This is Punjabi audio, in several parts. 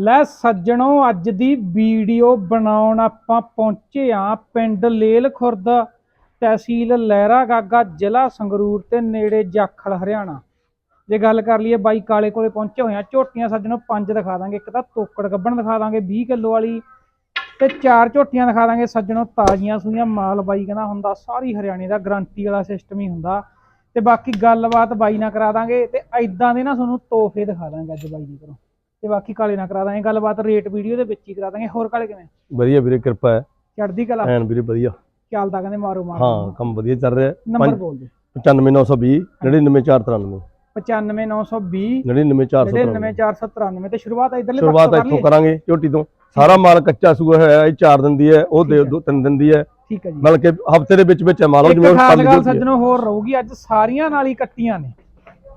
ਲੈ ਸੱਜਣੋ, ਅੱਜ ਦੀ ਵੀਡੀਓ ਬਣਾਉਣ ਆਪਾਂ ਪਹੁੰਚੇ ਆ ਪਿੰਡ ਲੇਲ ਖੁਰਦ, ਤਹਿਸੀਲ ਲਹਿਰਾ ਗਾਗਾ, ਜ਼ਿਲ੍ਹਾ ਸੰਗਰੂਰ ਤੇ ਨੇੜੇ ਜਾਖਲ, ਹਰਿਆਣਾ। ਜੇ ਗੱਲ ਕਰ ਲਈਏ ਬਾਈ ਕਾਲੇ ਕੋਲੇ ਪਹੁੰਚੇ ਹੋਏ ਆ ਝੋਟੀਆਂ ਸੱਜਣੋ ਪੰਜ ਦਿਖਾ ਦਾਂਗੇ, ਇੱਕ ਤਾਂ ਤੋਕੜ ਗੱਬਣ ਦਿਖਾ ਦਾਂਗੇ 20 ਕਿਲੋ ਵਾਲੀ ਤੇ ਚਾਰ ਝੋਟੀਆਂ ਦਿਖਾ ਦਾਂਗੇ, ਸੱਜਣੋ ਤਾਜ਼ੀਆਂ ਸੂਈਆਂ, ਮਾਲ ਬਾਈ ਕਹਿੰਦਾ ਹੁੰਦਾ, ਸਾਰੀ ਹਰਿਆਣੇ ਦਾ ਗਰੰਟੀ ਵਾਲਾ ਸਿਸਟਮ ਹੀ ਹੁੰਦਾ। ਤੇ ਬਾਕੀ ਗੱਲਬਾਤ ਬਾਈ ਨਾਲ ਕਰਾ ਦਾਂਗੇ ਤੇ ਐਦਾਂ ਦੇ ਨਾ ਤੁਹਾਨੂੰ ਤੋਹਫੇ ਦਿਖਾ ਦਾਂਗੇ ਅੱਜ ਬਾਈ ਜੀ ਕੋਲੋਂ ਤੇ ਬਾਕੀ ਕਾਲੇ ਨਾਲ ਕਰਾ ਦਾਂਗੇ ਗੱਲਬਾਤ ਰੇਟ ਵੀਡੀਓ ਦੇ ਵਿੱਚ ਹੀ ਕਰਾ ਦਾਂਗੇ ਹੋਰ ਕਾਲੇ ਕਿਵੇਂ? ਵਧੀਆ ਵੀਰੇ ਕਿਰਪਾ ਹੈ। ਚੜਦੀ ਕਲਾ? ਐਨ ਵੀਰੇ ਵਧੀਆ। ਚੱਲਦਾ ਕਹਿੰਦੇ ਮਾਰੋ ਮਾਰੋ। ਹਾਂ ਕੰਮ ਵਧੀਆ ਚੱਲ ਰਿਹਾ। ਨੰਬਰ ਬੋਲ ਦੇ 95920 99493 95920 99493 99493 ਤੇ ਸ਼ੁਰੂਆਤ ਇਧਰਲੇ ਸ਼ੁਰੂਆਤ ਇੱਥੋਂ ਕਰਾਂਗੇ ਝੋਟੀ ਤੋਂ। ਸਾਰਾ ਮਾਲ ਕੱਚਾ ਸੂਆ ਹੋਇਆ ਹੈ ਇਹ 4 ਦਿਨ ਦੀ ਹੈ ਉਹ ਦੇ ਠੀਕ ਹੈ। ਦੋ ਤਿੰਨ ਦਿਨ ਦੀ ਹੈ। ਠੀਕ ਹੈ ਜੀ। ਮਤਲਬ ਕਿ ਹਫ਼ਤੇ ਦੇ ਵਿੱਚ ਵਿੱਚ ਮਾਲ ਉਹ ਜਿਵੇਂ ਸੱਜਣੋ ਹੋਰ ਰਹੂਗੀ ਅੱਜ ਸਾਰੀਆਂ ਨਾਲ ਹੀ ਕੱਟੀਆਂ ਨੇ।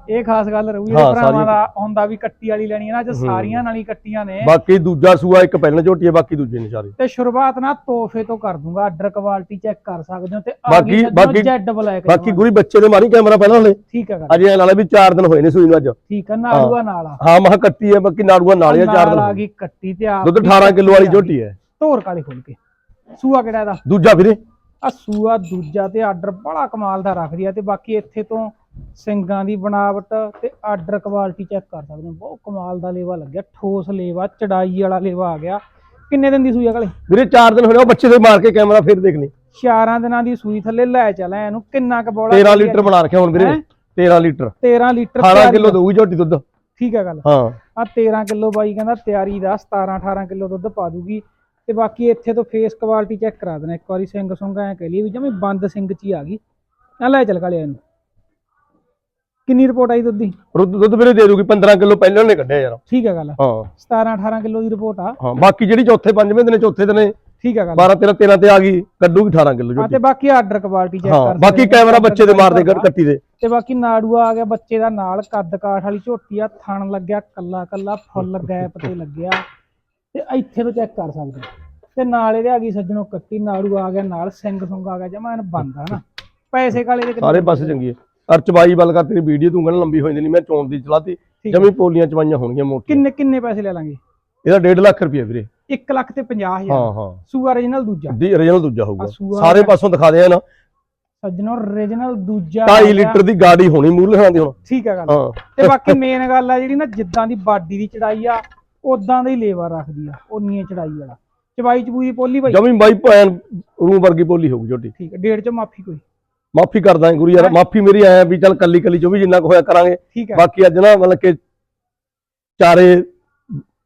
ਇਹ ਖਾਸ ਗੱਲ ਰਹੂਗੀ ਹਾਂ, ਇਹ ਭਰਾਵਾਂ ਸਾਰੀਆਂ। ਦਾ ਹੁੰਦਾ ਵੀ ਕੱਟੀ ਵਾਲੀ ਲੈਣੀ ਹੈ ਨਾ ਅੱਜ। ਸਾਰੀਆਂ ਨਾਲ ਹੀ ਕੱਟੀਆਂ ਨੇ। ਬਾਕੀ ਦੂਜਾ ਸੂਆ ਇੱਕ ਪਹਿਲਾਂ ਝੋਟੀ ਹੈ ਬਾਕੀ ਦੂਜੇ ਨੇ ਸਾਰੇ। ਤੇ ਸ਼ੁਰੂਆਤ ਨਾ ਤੋਹਫੇ ਤੋਂ ਕਰ ਦੂੰਗਾ ਆਰਡਰ ਕੁਆਲਿਟੀ ਚੈੱਕ ਕਰ ਸਕਦੇ ਹੋ ਤੇ ਬਾਕੀ- ਬਾਕੀ- ਜੈਡ ਬਲੈਕ ਬਾਕੀ ਗੁਰੀ ਬੱਚੇ ਦੇ ਮਾਰੀ ਕੈਮਰਾ ਪਹਿਲਾਂ ਹਲੇ। ਠੀਕ ਹੈ ਗੱਲ ਅਜੇ ਐ ਨਾਲੇ ਵੀ 4 ਦਿਨ ਹੋਏ ਨੇ ਸੂਈ ਨੂੰ ਅੱਜ। ਠੀਕ ਹੈ ਨਾੜੂਆ ਨਾਲ ਆ। ਹਾਂ ਮਹਾ ਕੱਟੀ ਹੈ ਬਾਕੀ ਨਾੜੂਆ ਨਾਲ ਹੀ 4 ਨਾਲ ਦਿਨ। ਆ ਹੋਏ। ਗਈ ਕੱਟੀ ਤੇ ਆਪ ਦੁੱਧ ਵੀ 18 ਕਿਲੋ ਵਾਲੀ ਆ ਝੋਟੀ ਹੈ। ਧੋਰ ਕਾਲੀ ਖੋਲ ਕੇ। ਸੂਆ ਕਿਹੜਾ ਇਹਦਾ? ਦੂਜਾ ਵੀਰੇ। ਆ ਸੂਆ ਦੂਜਾ ਤੇ ਆਰਡਰ ਬੜਾ ਕਮਾਲ ਦਾ ਰੱਖਦੀ ਆ ਤੇ ਬਾਕੀ ਇੱਥੇ ਤੋਂ ਸਿੰਗਾਂ ਦੀ ਬਣਾਵਟ ਤੇ ਆਰਡਰ ਕੁਆਲਿਟੀ ਚੈੱਕ ਕਰ ਸਕਦੇ ਹੋ। ਬਹੁਤ ਕਮਾਲ ਦਾ ਲੇਵਾ ਲੱਗਿਆ ਠੋਸ ਲੇਵਾ ਚੜਾਈ ਵਾਲਾ ਲੇਵਾ ਆ ਗਿਆ। ਕਿੰਨੇ ਦਿਨ ਦੀ ਸੂਈ ਆ ਕਾਲੇ? ਵੀਰੇ 4 ਦਿਨ ਨੇ, ਉਹ ਬੱਚੇ ਦੇ ਮਾਰ ਕੇ ਕੈਮਰਾ ਫਿਰ ਦੇਖ ਲਈ। ਚਾਰਾਂ ਦਿਨਾਂ ਦੀ ਸੂਈ ਥੱਲੇ ਲੈ ਚੱਲ ਇਹਨੂੰ ਕਿੰਨਾ ਕ ਬੋਲਾ 13 ਲੀਟਰ ਬਣਾ ਰੱਖਿਆ ਹੁਣ ਵੀਰੇ ਹੈਂ? 13 ਲੀਟਰ। 13 ਲੀਟਰ 18 ਤਿਆਰੀ ਕਿਲੋ। ਦਊਗੀ ਝੋਟੀ ਦੁੱਧ। ਠੀਕ ਹੈ ਗੱਲ। ਹਾਂ। ਆ 13 ਕਿਲੋ ਬਾਈ ਕਹਿੰਦਾ ਤਿਆਰੀ ਦਾ 17 18 ਕਿਲੋ ਦੁੱਧ ਪਾ ਦੂਗੀ ਤੇ ਬਾਕੀ ਇੱਥੇ ਤੋਂ ਫੇਸ ਕੁਆਲਿਟੀ ਚੈੱਕ ਕਰਾ ਦੇਣਾ। ਇੱਕ ਵਾਰੀ ਸਿੰਘ ਸੁੰਗ ਐ ਕਹਿ ਲਈ ਵੀ ਜਮੇ ਬੰਦ ਸਿੰਘ ਚ ਹੀ ਆ ਗਈ। ਆ ਲੈ ਚੱਲ ਕਾਲੇ ਇਹਨੂੰ। ਕਿੰਨੀ ਰਿਪੋਰਟ ਆਈ ਦੁੱਧ ਦੀ? ਦੁੱਧ ਦੁੱਧ ਵੀਰੇ ਦੇ ਦੂਗੀ 15 ਕਿਲੋ ਪਹਿਲਾਂ ਨੇ ਕੱਢਿਆ ਯਾਰ। ਠੀਕ ਹੈ ਗੱਲ। ਹਾਂ। 17 18 ਕਿਲੋ ਦੀ ਰਿਪੋਰਟ ਆ। ਹਾਂ ਬਾਕੀ ਜਿਹੜੀ ਚੌਥੇ ਪੰਜਵੇਂ ਦਿਨੇ ਚੌਥੇ ਦਿਨੇ ਠੀਕ ਹੈ ਗੱਲ। 12 13 13 ਤੇ ਆ ਗਈ ਕੱਢੂਗੀ 18 ਕਿਲੋ ਝੋਟੀ ਤੇ ਬਾਕੀ ਆਰਡਰ ਕੁਆਲਿਟੀ ਚੈੱਕ ਹਾਂ ਕਰ ਬਾਕੀ। ਕੈਮਰਾ ਬੱਚੇ ਦੇ ਮਾਰਦੇ ਕਰ ਕੱਟੀ ਦੇ। ਤੇ ਬਾਕੀ ਨਾੜੂਆ ਆ ਗਿਆ ਬੱਚੇ ਦਾ ਨਾਲ ਕੱਦ ਕਾਠ ਵਾਲੀ ਝੋਟੀ ਆ ਥਣ ਲੱਗਿਆ ਕੱਲਾ ਕੱਲਾ ਫੁੱਲ ਗੈਪ ਤੇ ਲੱਗਿਆ। ਤੇ ਇੱਥੇ ਤੋਂ ਚੈੱਕ ਕਰ ਸਕਦੇ। ਤੇ ਨਾਲ ਇਹਦੇ ਆ ਗਈ ਸੱਜਣੋ ਕੱਟੀ ਨਾੜੂ ਆ ਗਿਆ ਨਾਲ ਸਿੰਘ ਸੁੰਗ ਆ ਗਿਆ ਜਮਾ ਬੰਦ ਆ ਨਾ ਪੈਸੇ ਕਾਲੇ ਦੇ ਸਾਰੇ ਪਾਸੇ ਚੰਗੀ ਹੈ ਚਬਾਈ ਵੱਲ ਕਰ ਤੇਰੀ ਵੀਡੀਓ ਤੂੰ ਕਹਿੰਦਾ ਲੰਬੀ ਹੋ ਜਾਂਦੀ ਨਹੀਂ ਮੈਂ ਚੋਣ ਦੀ ਚਲਾਤੀ ਹੈ। ਜਮੀ ਪੋਲੀਆਂ ਚਵਾਈਆਂ ਹੋਣਗੀਆਂ ਮੋਟੀਆਂ। ਕਿੰਨੇ ਕਿੰਨੇ ਪੈਸੇ ਲੈ ਲਾਂਗੇ? ਇਹਦਾ 1.5 ਲੱਖ ਰੁਪਏ ਵੀਰੇ। 1 ਲੱਖ ਤੇ 50000 ਹਾਂ ਹਾਂ। ਸੂਆ origignal ਦੂਜਾ। ਦੀ origignal ਦੂਜਾ ਹੋਊਗਾ। ਸਾਰੇ ਪਾਸੋਂ ਦਿਖਾ ਦੇ ਨਾ। ਸੱਜਣੋ origignal ਦੂਜਾ 2.5 ਆ ਗਿਆ। ਲੀਟਰ ਦੀ ਗਾੜੀ ਹੋਣੀ ਮੂਲ ਖਾਂ ਦੀ ਹੁਣ। ਠੀਕ ਹੈ ਗੱਲ। ਹਾਂ। ਤੇ ਬਾਕੀ ਮੇਨ ਗੱਲ ਆ ਜਿਹੜੀ ਨਾ ਜਿੱਦਾਂ ਦੀ ਬਾਡੀ ਦੀ ਚੜਾਈ ਆ ਉਦਾਂ ਦਾ ਹੀ ਲੇਵਾ ਰੱਖਦੀ ਆ ਉਨੀ ਚੜਾਈ ਵਾਲਾ। ਚਬਾਈ ਚਬੂਈ ਪੋਲੀ ਬਾਈ? ਜਮੀ ਬਾਈ ਭੈਣ ਰੂ ਵਰਗੀ ਬੋਲੀ ਹੋਊਗੀ ਝੋਟੀ ਠੀਕ ਹੈ ਡੇਢ ਚ ਮਾਫੀ ਕੋਈ। ਮਾਫੀ ਕਰਦਾ ਗੁਰੂ ਯਾਰ ਮਾਫੀ ਮੇਰੀ ਆਇਆ ਵੀ ਚੱਲ ਕੱਲੀ ਕੱਲੀ ਜੋ ਵੀ ਜਿੰਨਾ ਕੁ ਹੋਇਆ ਕਰਾਂਗੇ। ਠੀਕ ਹੈ ਬਾਕੀ ਅੱਜ ਨਾ ਮਤਲਬ ਕਿ ਚਾਰੇ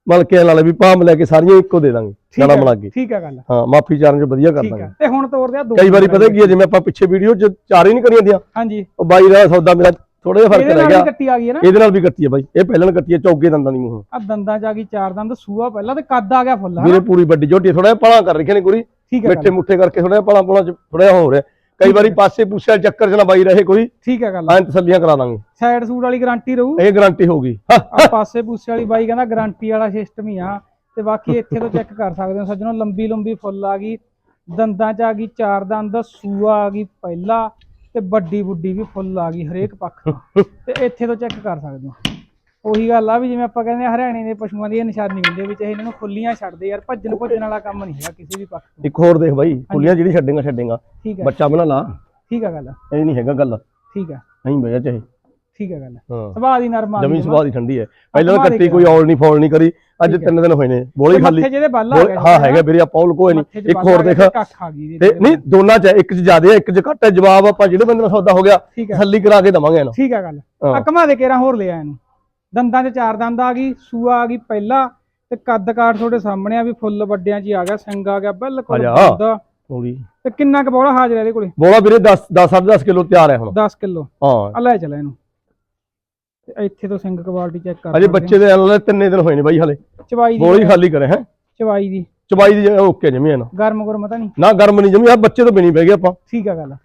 ਮਤਲਬ ਕਿ ਨਾਲ ਵੀ ਭਾਮ ਲੈ ਕੇ ਸਾਰੀਆਂ ਇੱਕੋ ਦੇ ਦਾਂਗੇ ਗਾਣਾ ਹੈ, ਬਣਾ ਕੇ। ਠੀਕ ਹੈ ਗੱਲ ਹਾਂ ਮਾਫੀ ਚਾਰਨ ਚ ਵਧੀਆ ਕਰ ਦਾਂਗੇ। ਹੈ ਤੇ ਹੁਣ ਤੋਰ ਦਿਆ ਦੋ ਕਈ ਵਾਰੀ ਪਤਾ ਕੀ ਹੈ ਜਿਵੇਂ ਆਪਾਂ ਪਿੱਛੇ ਵੀਡੀਓ ਚ ਚਾਰੇ ਨਹੀਂ ਕਰੀਆਂ ਦੀਆਂ ਹਾਂਜੀ। ਉਹ ਬਾਈ ਦਾ ਸੌਦਾ ਮੇਰਾ ਥੋੜਾ ਜਿਹਾ ਫ਼ਰਕ ਇਹਦੇ ਰਹਿ ਨਾਲ ਗਿਆ। ਵੀ ਕੱਟੀ ਆ ਗਈ ਹੈ ਨਾ। ਇਹਦੇ ਨਾਲ ਵੀ ਕੱਟੀ ਹੈ ਬਾਈ। ਇਹ ਪਹਿਲਾਂ ਕੱਟੀ ਹੈ ਚੌਗੇ ਦੰਦਾਂ ਦੀ ਮੂੰਹ। ਆ ਦੰਦਾਂ ਚ ਆ ਗਈ ਚਾਰ ਦੰਦ ਸੂਆ ਪਹਿਲਾਂ ਤੇ ਕੱਦ ਆ ਗਿਆ ਫੁੱਲ ਹਨਾ? ਪੂਰੀ ਵੱਡੀ ਝੋਟੀ ਥੋੜਾ ਜਿਹਾ ਪਲਾਂ ਕਰ ਰੱਖੇ ਨੇ ਗੁਰੀ ਹੈ ਮਿੱਠੇ ਮੁੱਠੇ ਕਰਕੇ ਥੋੜਾ ਜਿਹਾ ਪਲਾਂ ਪਲਾਂ ਚ ਥੋੜਾ ਜਿਹਾ ਹੋ ਰਿਹਾ। ਕਈ ਵਾਰੀ ਪਾਸੇ ਪੂਸੇ ਵਾਲੇ ਚੱਕਰ ਚ ਨਾ ਬਾਈ ਰਹੇ ਕੋਈ। ਠੀਕ ਹੈ ਗੱਲ ਐਂ ਤਸੱਲੀਆਂ ਕਰਾ ਦਾਂਗੇ ਸਾਈਡ ਸੂਟ ਵਾਲੀ ਗਾਰੰਟੀ ਰਹੂ। ਇਹ ਗਾਰੰਟੀ ਹੋਊਗੀ। ਆ ਪਾਸੇ ਪੂਸੇ ਵਾਲੀ ਬਾਈ ਕਹਿੰਦਾ ਗਾਰੰਟੀ ਵਾਲਾ ਸਿਸਟਮ ਹੀ ਆ। ਤੇ ਬਾਕੀ ਇੱਥੇ ਤੋਂ ਚੈੱਕ ਕਰ ਸਕਦੇ ਹੋ ਸੱਜਣੋ ਲੰਬੀ ਲੰਬੀ ਫੁੱਲ ਆ ਗਈ। ਦੰਦਾਂ ਚ ਆ ਗਈ ਚਾਰ ਦੰਦ ਸੂਆ ਆ ਗਈ ਪਹਿਲਾ ਤੇ ਵੱਡੀ ਬੁੱਡੀ ਵੀ ਫੁੱਲ ਆ ਗਈ ਹਰੇਕ ਪੱਖ ਤੇ। ਇੱਥੇ ਤੋਂ ਚੈੱਕ ਕਰ ਸਕਦੇ ਹੋ। ਉਹੀ ਗੱਲ ਆ ਵੀ ਜਿਵੇਂ ਆਪਾਂ ਕਹਿੰਦੇ ਆ ਹਰਿਆਣੇ ਦੇ ਪਸ਼ੂਆਂ ਦੀ ਇਹ ਨਿਸ਼ਾਨੀ ਹੁੰਦੀ ਆ ਵੀ ਚਾਹੇ ਇਹਨਾਂ ਨੂੰ ਖੁੱਲੀਆਂ ਛੱਡਦੇ ਯਾਰ ਭੱਜਣ ਭੱਜਣ ਵਾਲਾ ਕੰਮ ਨਹੀਂ ਹੈਗਾ ਕਿਸੇ ਵੀ ਪੱਖ ਤੋਂ। ਇੱਕ ਹੋਰ ਦੇਖ ਬਾਈ ਕੁਲੀਆਂ ਜਿਹੜੀ ਛੱਡੇਗਾ ਛੱਡੇਗਾ। ਠੀਕ ਹੈ ਬੱਚਾ ਬਣਾ ਲਾ। ਠੀਕ ਹੈ ਗੱਲ ਇਹ ਨਹੀਂ ਹੈਗਾ ਗੱਲ। ਠੀਕ ਹੈ ਨਹੀਂ ਬਈਆ ਚਾਹੇ ਠੀਕ ਹੈ ਗੱਲ ਸੁਭਾਅ ਦੀ ਨਰਮ ਆ ਜਮੀ। ਸੁਭਾਅ ਦੀ ਠੰਡੀ ਹੈ ਪਹਿਲਾਂ ਸੁਭਾਅ ਤਾਂ ਦੀ ਕੱਟੀ ਕੋਈ ਔਲ ਨਹੀਂ ਫੌਲ ਨਹੀਂ ਕਰੀ। ਅੱਜ। ਤਿੰਨ ਦਿਨ ਹੋਏ ਨੇ ਬੋਲੀ ਖਾਲੀ। ਆ ਹਾਂ ਹੈਗਾ ਵੀਰੇ ਆਪਾਂ ਉਹ ਕੋਈ ਨਹੀਂ। ਇੱਕ ਆ ਹੋਰ ਦੇਖ। ਤੇ ਆ ਨਹੀਂ ਦੋਨਾਂ ਚ ਇੱਕ ਚ ਜ਼ਿਆਦਾ ਹੈ ਇੱਕ ਚ ਘੱਟ ਹੈ ਜਵਾਬ ਆਪਾਂ ਜਿਹੜੇ ਬੰਦੇ ਨਾਲ ਸੌਦਾ ਹੋ ਗਿਆ ਤਸੱਲੀ ਕਰਾ ਕੇ ਦਵਾਂਗੇ ਇਹਨੂੰ। ਠੀਕ ਹੈ ਗੱਲ। ਆ। ਘਮਾ ਦੇ ਕੇਰਾ ਹੋਰ ਲਿਆ ਇਹਨੂੰ। ਦੰਦਾਂ 'ਚ ਚਾਰ ਦੰਦ ਆ ਗਈ ਸੂਆ ਆ ਗਈ ਪਹਿਲਾ ਤੇ ਕੱਦ ਕਾਠ ਤੁਹਾਡੇ ਸਾਹਮਣੇ ਆ ਵੀ ਫੁੱਲ ਵੱਡਿਆਂ 'ਚ ਹੀ ਆ ਗਿਆ ਸਿੰਘ ਆ ਗਿਆ ਬਿਲਕੁਲ ਆ ਜਾ। ਬੰਦ ਥੋੜੀ ਤੇ ਕਿੰਨਾ ਕੁ ਬੋਲਾ ਹਾਜ਼ਰ ਹੈ ਇਹਦੇ ਕੋਲੇ? ਬੋਲਾ ਵੀਰੇ 10 10 10.5 ਕਿਲੋ ਤਿਆਰ ਹੈ ਹੁਣ। 10 ਕਿਲੋ। ਹਾਂ। ਆ ਲੈ ਚੱਲ ਇਹਨੂੰ। ਤੇ ਇੱਥੇ ਤੋਂ ਸਿੰਘ ਕੁਆਲਿਟੀ ਚੈੱਕ ਕਰ ਅਜੇ ਸਕਦੇ ਬੱਚੇ ਦੇ ਨਾਲ ਤਿੰਨੇ ਦਿਨ ਹੋਏ ਨੇ ਬਾਈ ਹਲੇ। ਹੋ। ਚਵਾਈ ਬੋਲੀ ਦੀ ਖਾਲੀ ਕਰੇ ਹੈ। ਚਵਾਈ ਦੀ। ਚਬਾਈ ਦੀ ਓਕੇ ਜਮੀ ਹੈ ਨਾ। ਗਰਮ ਗੁਰਮ ਤਾਂ ਨਹੀਂ। ਨਾ ਗਰਮ ਨਹੀਂ ਜਮੀ ਆ ਬੱਚੇ ਤੋਂ ਬਿਨੀ ਬਹਿ ਗਏ ਆਪਾਂ। ਠੀਕ ਹੈ ਗੱਲ।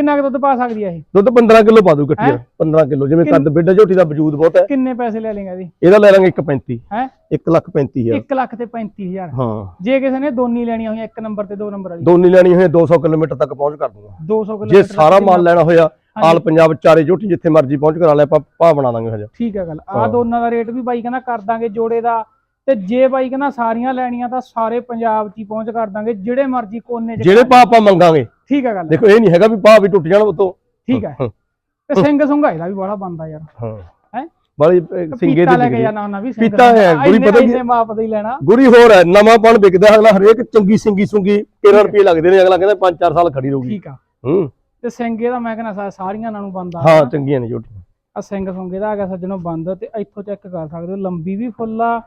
ਕਿੰਨਾ ਕੁ ਦੁੱਧ ਪਾ ਸਕਦੀ ਆ ਇਹ? ਦੁੱਧ 15 ਕਿਲੋ ਪਾ ਦੂ ਹੈਂ? 15 ਕਿਲੋ ਜਿਵੇਂ ਕੱਦ ਬਿੱਡਾ ਝੋਟੀ ਦਾ ਵਜੂਦ ਬਹੁਤ ਹੈ। ਕਿੰਨੇ ਪੈਸੇ ਲੈ ਲੇਗਾ ਇਹਦੀ ਇਹਦਾ ਲੈ ਲਾਂਗੇ 1.35 ਹੈ? 1 ਲੱਖ 35 ਹਜ਼ਾਰ। 1 ਲੱਖ ਤੇ 35000 ਹਾਂ। ਜੇ ਕਿਸੇ ਨੇ ਦੋਨੀ ਲੈਣੀਆਂ ਹੋਈਆਂ ਇੱਕ ਨੰਬਰ ਤੇ ਦੋ ਨੰਬਰ ਵਾਲੀ। ਦੋਨੀ ਲੈਣੀ ਹੋਏ 200 ਕਿਲੋਮੀਟਰ ਤੱਕ ਪਹੁੰਚ ਕਰ ਦੂੰਗਾ 200 ਜੇ ਕਿਲੋਮੀਟਰ ਸਾਰਾ ਮਾਲ ਲੈਣਾ ਹੋਇਆ। ਆਲ ਪੰਜਾਬ ਚਾਰੇ ਝੋਟੀ ਜਿੱਥੇ ਮਰਜ਼ੀ ਪਹੁੰਚ ਕਰਾ ਲੈ ਆਪਾਂ ਭਾਅ ਬਣਾ ਦਾਂਗੇ ਹਜੇ। ਠੀਕ ਹੈ ਗੱਲ। ਆ ਹਾਂ। ਦੋਨਾਂ ਦਾ ਰੇਟ ਵੀ ਬਾਈ ਕਹਿੰਦਾ ਕਰ ਦਾਂਗੇ ਜੋੜੇ ਦਾ। ਤੇ ਜੇ ਬਾਈ ਕਹਿੰਦਾ ਸਾਰੀਆਂ ਲੈਣੀਆਂ ਤਾਂ ਸਾਰੇ ਪੰਜਾਬ 'ਚ ਹੀ ਪਹੁੰਚ ਕਰ ਦਾਂਗੇ ਜਿਹੜੇ ਮਰਜ਼ੀ ਕੋਨੇ 'ਚ ਜਿਹੜੇ ਭਾਅ ਆਪਾਂ ਮੰਗਾਂਗੇ। ਠੀਕ ਹੈ ਗੱਲ। ਦੇਖੋ ਇਹ ਨਹੀਂ ਹੈਗਾ ਵੀ ਭਾਅ ਵੀ ਟੁੱਟ ਜਾਣ ਉਤੋਂ। ਠੀਕ ਹੈ ਤੇ ਸਿੰਘ ਸੁੰਘਾ ਇਹਦਾ ਵੀ ਬੜਾ ਬੰਦਾ ਯਾਰ। ਹਾਂ। ਹੈਂ? ਬੜੀ ਸਿੰਗੇ ਪੀਤਾ ਦੀ ਲੈ ਕੇ ਜਾਣਾ ਉਹਨਾਂ ਵੀ ਪੀਤਾ ਹੈ। ਗੁਰੀ ਪਤਾ ਇੰਨੇ ਮਾਪ ਦਾ ਹੀ ਲੈਣਾ। ਗੁਰੀ ਹੋਰ ਹੈ ਨਵਾਂ ਪਣ ਵਿਕਦਾ ਅਗਲਾ ਹਰੇਕ ਚੰਗੀ ਸਿੰਗੀ ਸੁੰਗੀ 13 ਰੁਪਏ ਲੱਗਦੇ ਨੇ ਅਗਲਾ ਕਹਿੰਦਾ 5-4 ਸਾਲ ਖੜੀ ਰਹੂਗੀ। ਠੀਕ ਆ। ਹੂੰ। ਤੇ ਸਿੰਘੇ ਦਾ ਮੈਂ ਕਹਿੰਦਾ ਸਾਰੀਆਂ ਨਾਲੋਂ ਬੰਦਾ ਹਾਂ ਚੰਗੀਆਂ ਨੇ ਝੋਟੀਆਂ। ਆ ਸਿੰਘ ਸੁੰਗੇ ਦਾ ਆ ਗਿਆ ਸੱਜਣੋਂ ਬੰਦ ਤੇ ਇੱਥੋਂ ਚੈੱਕ ਕਰ ਸਕਦੇ ਹੋ ਲੰਬੀ ਵੀ ਫੁੱਲ ਆ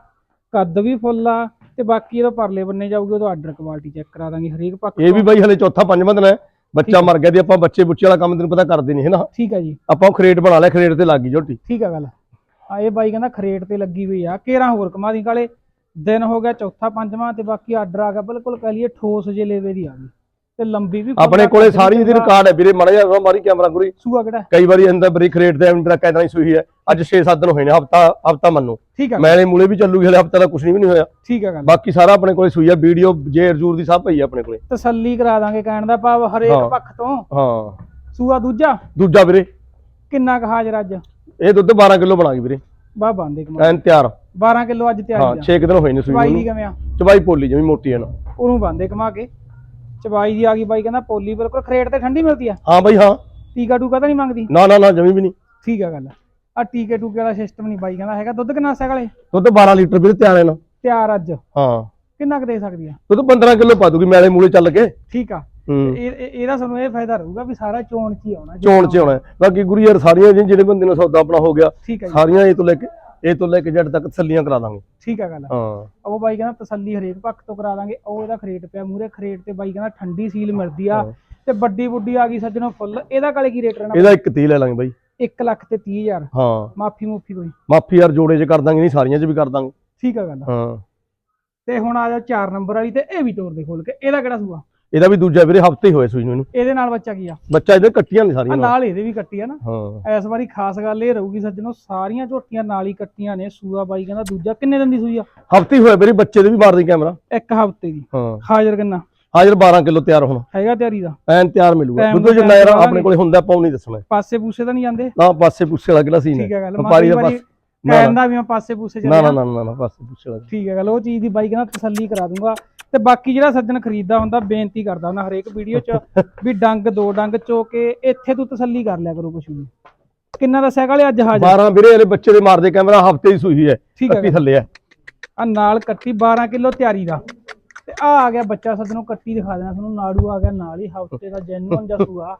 ਕੱਦ ਵੀ ਫੁੱਲ ਆ ਤੇ ਬਾਕੀ ਇਹਦਾ ਪਰਲੇ ਬੰਨੇ ਜਾਊਗੀ ਉਹਦਾ ਆਰਡਰ ਕੁਆਲਿਟੀ ਚੈੱਕ ਕਰਾ ਦਾਂਗੇ ਹਰੇਕ ਪੱਖ ਇਹ ਵੀ। ਬਾਈ ਹਲੇ ਚੌਥਾ ਪੰਜਵਾਂ ਦਿਨ ਹੈ ਬੱਚਾ ਮਰ ਗਿਆ ਤੇ ਆਪਾਂ ਬੱਚੇ ਬੁੱਚੇ ਵਾਲਾ ਕੰਮ ਤੈਨੂੰ ਪਤਾ ਕਰਦੇ ਨਹੀਂ ਹੈ ਨਾ? ਠੀਕ ਆ ਜੀ। ਆਪਾਂ ਉਹ ਖਰੇਟ ਬਣਾ ਲਿਆ ਖਰੇਟ ਤੇ ਲੱਗ ਗਈ ਝੋਟੀ। ਠੀਕ ਆ ਗੱਲ। ਆ ਇਹ ਬਾਈ ਕਹਿੰਦਾ ਖਰੇਟ ਤੇ ਲੱਗੀ ਹੋਈ ਆ ਕੇਰਾਂ ਹੋਰ ਕਮਾ ਦੀ ਕਾਲੇ। ਦਿਨ ਹੋ ਗਿਆ ਚੌਥਾ ਪੰਜਵਾਂ ਤੇ ਬਾਕੀ ਆਰਡਰ ਆ ਗਿਆ। ਬਿਲਕੁਲ ਕਹ ਲਈਏ ਠੋਸ ਜੇ ਲੇਵੇ ਦੀ ਆ ਗਈ। ਤੇ ਲੰਬੀ ਵੀ ਆਪਣੇ ਕੋਲੇ ਸਾਰੀ ਇਹਦੀ। ਰਿਕਾਰਡ ਹੈ ਵੀਰੇ ਮਾੜਾ ਜਿਹਾ ਮਾਰੀ ਕੈਮਰਾ ਗੁਰੀ ਸੂਆ ਕਿਹੜਾ ਹੈ? ਕਈ ਵਾਰੀ ਅੰਦਰ ਬਰੀ ਖਰੇਟ ਤੇ ਐਵੇਂ ਟਰੱਕ ਇਦਾਂ ਹੀ ਸੂਈ ਹੈ। ਅੱਜ 6-7 ਦਿਨ ਹੋਏ ਨੇ ਹਫਤਾ ਹਫਤਾ ਮੰਨੋ। ਠੀਕ ਆ ਮੈਲੇ ਮੂਲੇ ਵੀ ਚੱਲੂਗੀ ਹਲੇ ਹਫਤਾ ਦਾ ਕੁਝ ਨਹੀਂ ਵੀ ਨਹੀਂ ਹੋਇਆ। ਠੀਕ ਆ ਗੱਲ। ਬਾਕੀ ਸਾਰਾ ਆਪਣੇ ਕੋਲੇ ਸੂਈ ਹੈ ਵੀਡੀਓ ਜੇ ਅਰਜੂਰ ਦੀ ਸਭ ਪਈ ਹੈ ਆਪਣੇ ਕੋਲੇ। ਤਸੱਲੀ ਕਰਾ ਦਾਂਗੇ ਕਹਿਣ ਦਾ ਭਾਵ ਹਰੇਕ ਹਾਂ। ਪੱਖ ਤੋਂ। ਹਾਂ। ਸੂਆ ਦੂਜਾ? ਦੂਜਾ ਵੀਰੇ। ਕਿੰਨਾ ਕੁ ਹਾਜ਼ਰ ਅੱਜ? ਇਹ ਦੁੱਧ 12 ਕਿਲੋ ਬਣਾ ਗਈ ਵੀਰੇ। ਬਾ ਬੰਦੇ ਕਮਾ ਐਨ ਤਿਆਰ। 12 ਕਿਲੋ ਅੱਜ ਹਾਂ ਤਿਆਰੀ ਆ। 6 ਦਿਨ ਹੋਏ ਨੇ ਸੂਈ ਚਵਾਈ ਨੂੰ। ਕਿਵੇਂ ਆ? ਚਬਾਈ ਪੋਲੀ ਜਮੀ ਮੋਟੀ ਹੈ ਨਾ। ਉਹਨੂੰ ਬੰਦੇ ਕਮਾ ਕੇ। ਚਵਾਈ ਦੀ ਆ ਗਈ ਬਾਈ ਕਹਿੰਦਾ ਪੋਲੀ ਬਿਲਕੁਲ ਖਰੇਟ ਤੇ ਠੰਡੀ ਮਿਲਦੀ ਆ। ਹਾਂ ਬਾਈ ਹਾਂ। ਟੀਕਾ ਟੂਕਾ ਤਾਂ ਨਹੀਂ ਮੰਗਦੀ? ਨਾ ਨਾ ਨਾ ਜਮੀ ਵੀ ਨਹੀਂ। ਠੀਕ ਆ ਗੱਲ। ਆ ਟੀਕੇ ਟੂਕੇ ਵਾਲਾ ਸਿਸਟਮ ਨਹੀਂ ਬਾਈ ਕਹਿੰਦਾ ਹੈਗਾ ਦੁੱਧ ਕਿੰਨਾ ਸਗਲੇ ਦੁੱਧ 12 ਲੀਟਰ ਵੀਰੇ ਤਿਆਰ ਹੈ ਨਾ। ਤਿਆਰ ਅੱਜ। ਹਾਂ। ਕਿੰਨਾ ਕੁ ਦੇ ਸਕਦੀ ਆ? ਦੁੱਧ 15 ਕਿਲੋ ਪਾ ਦੂਗੀ ਮੈਲੇ ਮੂਲੇ ਚੱਲ ਕੇ। ਠੀਕ ਆ। ਹੂੰ। ਇਹ ਇਹ- ਇਹਦਾ ਸਾਨੂੰ ਇਹ ਫਾਇਦਾ ਰਹੂਗਾ ਵੀ ਸਾਰਾ ਚੋਣ ਚ ਹੀ ਆਉਣਾ। ਚੋਣ ਚ ਆਉਣਾ। ਹੈ। ਬਾਕੀ ਗੁਰੂ ਯਾਰ ਸਾਰੀਆਂ ਜੀ ਜਿਹੜੇ ਬੰਦੇ ਨਾਲ ਸੌਦਾ ਆਪਣਾ ਹੋ ਗਿਆ ਠੀਕ ਆ ਜੀ। ਸਾਰੀਆਂ ਇਹ ਤੋਂ ਲੈ ਕੇ ਇਹ ਤੋਂ ਲੈ ਕੇ ਜੜ ਤੱਕ ਤਸੱਲੀਆਂ ਕਰਾ ਦਾਂਗੇ। ਠੀਕ ਆ ਗੱਲ। ਹਾਂ। ਉਹ ਬਾਈ ਕਹਿੰਦਾ ਤਸੱਲੀ ਹਰੇਕ ਪੱਖ ਤੋਂ ਕਰਾ ਦਾਂਗੇ। ਉਹ ਇਹਦਾ ਖਰੇਟ ਪਿਆ ਮੂਰੇ ਖਰੇਟ ਤੇ ਬਾਈ ਕਹਿੰਦਾ ਠੰਡੀ ਸੀਲ ਮਿਲਦੀ ਆ। ਹਾਂ। ਤੇ ਵੱਡੀ ਬੁੱਢੀ ਆ ਗਈ ਸੱਜਣੋ ਫੁੱਲ। ਇਹਦਾ ਕਾਲੇ ਕੀ ਰੇਟ ਰਹਿਣਾ? ਇਹਦਾ ਇੱਕ 30 ਲੈ ਲਾਂਗੇ ਬਾਈ। 1 ਲੱਖ ਤੇ 30000 ਹਾਂ। ਮਾਫੀ ਮੁਫੀ ਕੋਈ? ਮਾਫੀ ਯਾਰ ਜੋੜੇ ਚ ਕਰ ਦਾਂਗੇ ਨਹੀਂ ਸਾਰੀਆਂ ਚ ਵੀ ਕਰ ਦਾਂਗੇ। ਠੀਕ ਆ ਗੱਲ। ਹਾਂ। ਤੇ ਹੁਣ ਆ ਜਾ 4 ਨੰਬਰ ਵਾਲੀ ਤੇ ਇਹ ਵੀ ਤੋੜ ਦੇ ਖੋਲ ਕੇ। ਇਹਦਾ ਕਿਹੜਾ ਸੂਆ? ਇਹਦਾ ਵੀ ਦੂਜਾ ਵੀਰੇ ਹਫ਼ਤੇ ਹੀ ਹੋਏ ਸੂਈ ਨੂੰ ਇਹਨੂੰ। ਇਹਦੇ ਨਾਲ ਬੱਚਾ ਕੀ ਆ? ਬੱਚਾ ਇਹਦੇ ਕੱਟੀਆਂ ਨੇ ਆ ਸਾਰੀਆਂ ਨਾਲ। ਇਹਦੇ ਵੀ ਕੱਟੀ ਆ ਨਾ। ਹਾਂ। ਇਸ ਵਾਰੀ ਖਾਸ ਗੱਲ ਇਹ ਰਹੂਗੀ ਸੱਜਣੋ ਸਾਰੀਆਂ ਝੋਟੀਆਂ ਨਾਲ ਹੀ ਕੱਟੀਆਂ ਨੇ ਸੂਆ ਬਾਈ ਕਹਿੰਦਾ ਦੂਜਾ ਕਿੰਨੇ ਦਿਨ ਦੀ ਸੂਈ ਆ? ਹਫ਼ਤੇ ਹੀ ਹੋਏ ਵੀਰੇ ਬੱਚੇ ਦੇ ਵੀ ਮਾਰ ਦੇ ਕੈਮਰਾ ਇੱਕ ਹਫ਼ਤੇ ਦੀ। ਹਾਂ। ਹਾਜ਼ਰ ਕਿੰਨਾ? ਹਾਜ਼ਰ 12 ਕਿਲੋ ਤਿਆਰ ਹੁਣ। ਹੈਗਾ ਤਿਆਰੀ ਦਾ? ਐਨ ਤਿਆਰ ਮਿਲੂਗਾ। Time ਦੁੱਧ ਜਿੰਨਾ ਯਾਰ time ਆਪਣੇ ਕੋਲੇ ਹੁੰਦਾ ਆਪਾਂ ਉਹ ਨਹੀਂ ਦੱਸਣਾ। ਪਾਸੇ ਪੂਸੇ ਤਾਂ ਨਹੀਂ ਜਾਂਦੇ? ਨਾ ਪਾਸੇ ਪੁੱਛੇ ਵਾਲਾ ਕਿਹੜਾ ਸੀਨ ਠੀਕ ਹੈ ਗੱਲ ਵਪਾਰੀ ਦਾ ਪਾਸ ਨਾ ਕਹਿੰਦਾ ਵੀ ਮੈਂ ਪਾਸੇ ਪੂਸੇ ਨਾ ਨਾ ਨਾ ਨਾ ਨਾ ਪਾਸੇ ਪੁੱਛੇ ਵਾਲਾ। ਠੀਕ ਹੈ ਗੱਲ ਉਹ ਚੀਜ਼ ਦੀ ਬਾਈ ਕਹਿੰਦਾ ਤਸੱਲੀ ਕਰਾ ਦੂੰਗਾ। ਤੇ ਬਾਕੀ ਜਿਹੜਾ ਸੱਜਣ ਖਰੀਦਦਾ ਹੁੰਦਾ ਬੇਨਤੀ ਕਰਦਾ ਹੁੰਦਾ ਹਰੇਕ ਵੀਡੀਓ 'ਚ ਵੀ ਡੰਗ ਦੋ ਡੰਗ ਚੋ ਕੇ ਇੱਥੇ ਤੂੰ ਤਸੱਲੀ ਕਰ ਲਿਆ ਕਰੋ ਕੁਛ ਵੀ। ਕਿੰਨਾ ਦੱਸਿਆ ਕਾਲੇ ਅੱਜ ਹਾਜ਼ਰ? 12 ਵੀਰੇ ਵਾਲੇ ਬੱਚੇ ਦੇ ਮਾਰਦੇ ਕੈਮਰਾ ਹਫ਼ਤੇ ਸੂਈ ਹੈ ਠੀਕ ਹੈ ਕੱਟੀ ਥੱਲੇ ਹੈ। ਆ ਨਾਲ ਕੱਟੀ 12 ਕਿਲੋ ਤਿਆਰੀ ਦਾ। ਤੇ ਆ ਆ ਗਿਆ ਬੱਚਾ ਸੱਜਣੋਂ ਕੱਟੀ ਦਿਖਾ ਦੇਣਾ ਤੁਹਾਨੂੰ ਨਾੜੂ ਆ ਗਿਆ ਨਾਲ ਹੀ ਹਫ਼ਤੇ ਦਾ ਜੈਨੂਅਨ ਜਸੂਆ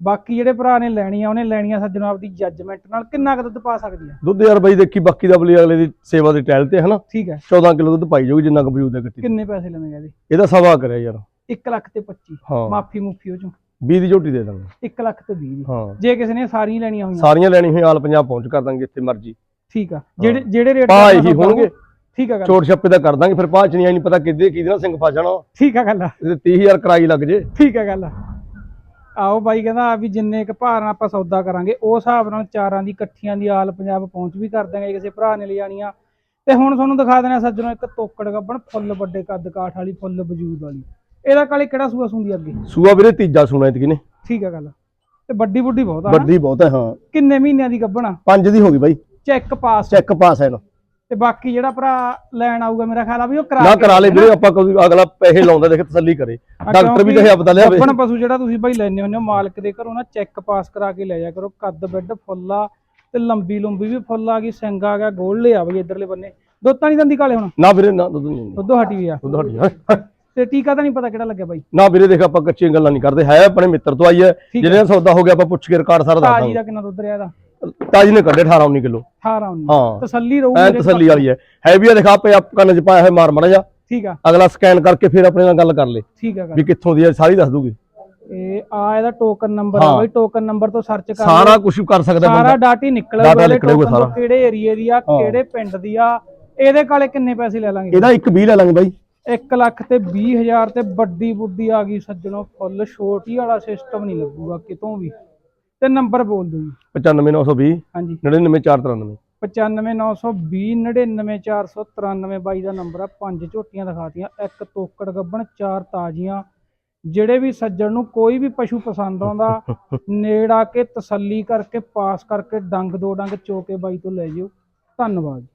ਬਾਕੀ ਜਿਹੜੇ ਭਰਾ ਨੇ ਲੈਣੀ ਆ ਉਹਨੇ ਲੈਣੀਆਂ ਸੱਜਣੋਂ ਆਪਦੀ ਜੱਜਮੈਂਟ ਨਾਲ ਕਿੰਨਾ ਕੁ ਦੁੱਧ ਪਾ ਸਕਦੀ ਆ? ਦੁੱਧ ਯਾਰ ਬਾਈ ਦੇਖੀ ਬਾਕੀ ਦਾ ਬਲੀ ਅਗਲੇ ਦੀ ਸੇਵਾ ਦੇ ਟੈਲ ਤੇ ਹਨਾ? ਠੀਕ ਹੈ। 14 ਕਿਲੋ ਦੁੱਧ ਪਾਈ ਜਾਊਗੀ ਜਿੰਨਾ ਕੁ ਵਜੂਦ ਹੈ ਕੱਟੀ। ਕਿੰਨੇ ਪੈਸੇ ਲਵੇਂਗਾ ਇਹਦੇ? ਇਹਦਾ ਸਵਾ ਕਰਿਆ ਯਾਰ। 1 ਲੱਖ ਤੇ 25 ਹਾਂ। ਮਾਫੀ ਮੁਫੀ ਉਹ ਚੋਂ। 20 ਦੀ ਝੋਟੀ ਦੇ ਦਾਂਗੇ। 1 ਲੱਖ ਤੇ 20 ਦੀ। ਹਾਂ। ਜੇ ਕਿਸੇ ਨੇ ਸਾਰੀਆਂ ਲੈਣੀਆਂ ਹੋਈਆਂ। ਸਾਰੀਆਂ ਲੈਣੀ ਹੋਈ ਆਲ ਪੰਜਾਬ ਪਹੁੰਚ ਕਰ ਦਾਂਗੇ ਜਿੱਥੇ ਮਰਜ਼ੀ। ਠੀਕ ਆ। ਜਿਹੜੇ ਜਿਹੜੇ ਰੇਟ ਪਾ ਇਹੀ ਹੋਣਗੇ। ਠੀਕ ਆ ਗੱਲ। ਛੋਟ ਛੱਪੇ ਦਾ ਕਰ ਦਾਂਗੇ ਫਿਰ ਬਾਅਦ ਚ ਨਹੀਂ ਆਈ ਨਹੀਂ ਪਤਾ ਕਿੱਦੇ ਕਿਹਦੇ ਨਾਲ ਸਿੰਘ ਫਸ ਜਾਣਾ। ਠੀਕ ਆ ਗੱਲ ਇਹਦੇ 30000 ਕਰਾਈ ਲੱਗ ਜੇ। ਠੀਕ ਆ ਗੱਲ ਆਓ ਬਾਈ ਕਹਿੰਦਾ ਆ ਵੀ ਜਿੰਨੇ ਕ ਭਾਰ ਨਾਲ ਆਪਾਂ ਸੌਦਾ ਕਰਾਂਗੇ ਉਹ ਹਿਸਾਬ ਨਾਲ ਚਾਰਾਂ ਦੀ ਇਕੱਠੀਆਂ ਦੀ ਆਲ ਪੰਜਾਬ ਪਹੁੰਚ ਵੀ ਕਰ ਦਾਂਗੇ ਕਿਸੇ ਭਰਾ ਨੇ ਲਿਜਾਣੀਆਂ ਤੇ ਹੁਣ ਤੁਹਾਨੂੰ ਦਿਖਾ ਦੇਣਾ ਸੱਜਣੋ ਇੱਕ ਤੋਕੜ ਗੱਬਣ ਫੁੱਲ ਵੱਡੇ ਕੱਦ ਕਾਠ ਵਾਲੀ ਫੁੱਲ ਵਜੂਦ ਵਾਲੀ। ਇਹਦਾ ਕਾਲੇ ਕਿਹੜਾ ਸੂਆ ਸੁੰਦੀ ਅੱਗੇ? ਸੂਆ ਵੀਰੇ ਤੀਜਾ ਸੁਣਾ ਇਤਕੀ ਨੇ। ਠੀਕ ਆ ਗੱਲ। ਤੇ ਵੱਡੀ ਬੁੱਢੀ ਬਹੁਤ ਆ? ਵੱਡੀ ਬਹੁਤ ਹੈ ਹਾਂ। ਕਿੰਨੇ ਮਹੀਨਿਆਂ ਦੀ ਗੱਬਣਾ ਪੰਜ ਦੀ ਹੋ ਗਈ ਬਾਈ। ਚੈੱਕ ਪਾਸ। ਚੈੱਕ ਪਾਸ ਹੈ ਨਾ ਤੇ ਬਾਕੀ ਜਿਹੜਾ ਭਰਾ ਲੈਣ ਆਊਗਾ ਮੇਰਾ ਖਿਆਲ ਆ ਵੀ ਉਹ ਕਰਾ ਨਾ ਕਰਾ ਲੈ। ਵੀਰੇ ਆਪਾਂ ਕਦੀ ਅਗਲਾ ਪੈਸੇ ਲਾਉਂਦਾ ਦੇਖ ਤਸੱਲੀ ਕਰੇ। ਡਾਕਟਰ ਵੀ ਤੇ ਹਫਤਾ ਲਿਆਵੇ। ਗੱਭਣ ਪਸ਼ੂ ਜਿਹੜਾ ਤੁਸੀਂ ਬਾਈ ਲੈਣੇ ਹੁੰਦੇ ਹੋ ਮਾਲਕ ਦੇ ਘਰੋਂ ਨਾ ਚੈੱਕ ਪਾਸ ਕਰਾ ਕੇ ਲੈ ਜਾ ਕਰੋ ਕੱਦ ਬੈੱਡ ਫੁੱਲ ਆ ਤੇ ਲੰਬੀ ਲੰਬੀ ਵੀ ਫੁੱਲ ਆ ਗਈ ਸਿੰਘ ਆ ਗਿਆ ਗੋਲ ਆ ਬਈ ਇਧਰਲੇ ਬੰਨੇ। ਦੁੱਧ ਤਾਂ ਨਹੀਂ ਦੰਦੀ ਕਾਲੇ ਹੁਣ? ਨਾ ਵੀਰੇ ਨਾ ਦੁੱਧ ਨਹੀਂ ਦੁੱਧੋ ਹਟੀ ਵੀ ਆ। ਦੁੱਧ ਹਟੀ। ਤੇ ਟੀਕਾ ਤਾਂ ਨਹੀਂ ਪਤਾ ਕਿਹੜਾ ਲੱਗਿਆ ਬਾਈ? ਨਾ ਵੀਰੇ ਦੇਖ ਆਪਾਂ ਕੱਚੀਆਂ ਗੱਲਾਂ ਨਹੀਂ ਕਰਦੇ। ਹੈ ਆਪਣੇ ਮਿੱਤਰ ਤੋਂ ਆਈ ਹੈ। ਜਿਹਦੇ ਨਾਲ ਸੌਦਾ ਹੋ ਗਿਆ ਆਪਾਂ ਪੁੱਛ ਕੇ ਰਿਕਾਰਡ ਸਾਰਾ ਦੱਸ ਤਾਜੀ ਦਾਂਗੇ। ਦਾ ਕਿੰਨਾ ਦੁੱਧ ਰਿਹਾ ਤਾਜੀ ਨੇ ਕੱਢੇ 18 19 ਕਿਲੋ। 18 19 ਹਾਂ। ਤਸੱਲੀ ਰਹੂ ਮੇਰੇ ਤਸੱਲੀ ਵਾਲੀ ਹੈ। ਹੈ ਵੀ ਆ ਦਿਖਾ ਪਏ ਆਪ ਕੰਨ ਚ ਪਾਇਆ ਹੋਇਆ ਮਾਰ ਮੜਾ ਜਾ ਠੀਕ ਆ। ਅਗਲਾ ਸਕੈਨ ਕਰਕੇ ਫਿਰ ਆਪਣੇ ਨਾਲ ਗੱਲ ਕਰ ਲੇ। ਠੀਕ ਆ ਵੀ ਕਿੱਥੋਂ ਦੀ ਹੈ ਸਾਰੀ ਦੱਸ ਦੂਗੀ। ਇਹ ਆ ਇਹਦਾ ਟੋਕਨ ਨੰਬਰ ਆ ਹਾਂ। ਬਾਈ ਟੋਕਨ ਨੰਬਰ ਤੋਂ ਸਰਚ ਕਰ ਸਾਰਾ ਲਓ। ਕੁਝ ਕਰ ਸਕਦਾ ਸਾਰਾ ਬੰਦਾ। ਡਾਟਾ ਹੀ ਨਿਕਲੂਗਾ Data ਇਹਦੇ ਨਿਕਲੂਗਾ token ਤੋਂ, ਸਾਰਾ। ਕਿਹੜੇ ਏਰੀਏ ਦੀ ਆ ਹਾਂ। ਕਿਹੜੇ ਪਿੰਡ ਦੀ ਆ ਇਹਦੇ ਕਾਲੇ ਕਿੰਨੇ ਪੈਸੇ ਲੈ ਲਾਂਗੇ? ਇਹਦਾ ਇੱਕ 20 ਲੈ ਲਾਂਗੇ ਬਾਈ। 1 ਲੱਖ ਤੇ 20000 ਤੇ ਵੱਡੀ ਬੁੱਢੀ ਆ ਗਈ ਸੱਜਣੋ ਫੁੱਲ ਛੋਟੀ ਵਾਲਾ ਸਿਸਟਮ ਨਹੀਂ ਲੱਗੂਗਾ ਕਿਤੋਂ ਵੀ। ਤੇ ਨੰਬਰ ਬੋਲ ਦਿਓ ਜੀ। 95920 ਹਾਂਜੀ। 99493 9592 99493 ਬਾਈ ਦਾ ਨੰਬਰ ਆ। ਪੰਜ ਝੋਟੀਆਂ ਦਿਖਾਤੀਆਂ ਇੱਕ ਤੋਕੜ ਗੱਬਣ ਚਾਰ ਤਾਜ਼ੀਆਂ। ਜਿਹੜੇ ਵੀ ਸੱਜਣ ਨੂੰ ਕੋਈ ਵੀ ਪਸ਼ੂ ਪਸੰਦ ਆਉਂਦਾ ਨੇੜ ਆ ਕੇ ਤਸੱਲੀ ਕਰਕੇ ਪਾਸ ਕਰਕੇ ਡੰਗ ਦੋ ਡੰਗ ਚੋ ਕੇ ਬਾਈ ਤੋਂ ਲੈ ਜਿਓ। ਧੰਨਵਾਦ।